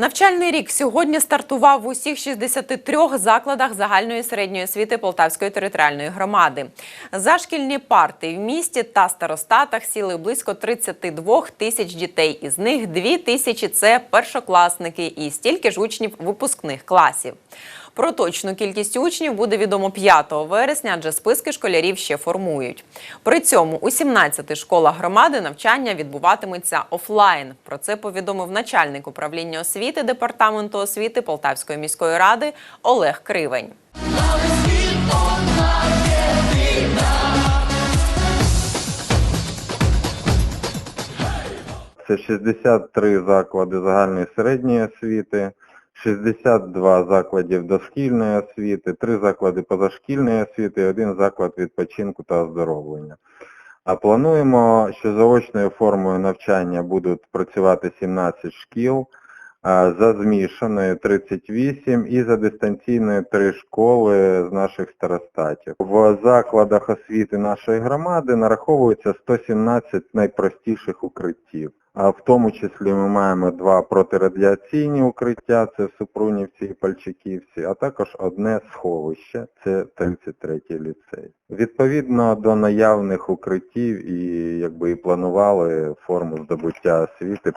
Навчальний рік сьогодні стартував в усіх 63 закладах загальної середньої освіти Полтавської територіальної громади. За шкільні парти в місті та старостатах сіли близько 32 тисяч дітей. Із них 2 тисячі – це першокласники і стільки ж учнів випускних класів. Про точну кількість учнів буде відомо 5 вересня, адже списки школярів ще формують. При цьому у 17 школах громади навчання відбуватиметься офлайн. Про це повідомив начальник управління освіти департаменту освіти Полтавської міської ради Олег Кривень. Це 63 заклади загальної середньої освіти, 62 закладів дошкільної освіти, 3 заклади позашкільної освіти і один заклад відпочинку та оздоровлення. А плануємо, що заочною формою навчання будуть працювати 17 шкіл, за змішаною 38 і за дистанційною 3 школи з наших старостатів. В закладах освіти нашої громади нараховується 117 найпростіших укриттів. В тому числі ми маємо два протирадіаційні укриття, це в Супрунівці і Пальчиківці, а також одне сховище, це 33-й ліцей. Відповідно до наявних укриттів і якби і планували форму здобуття освіти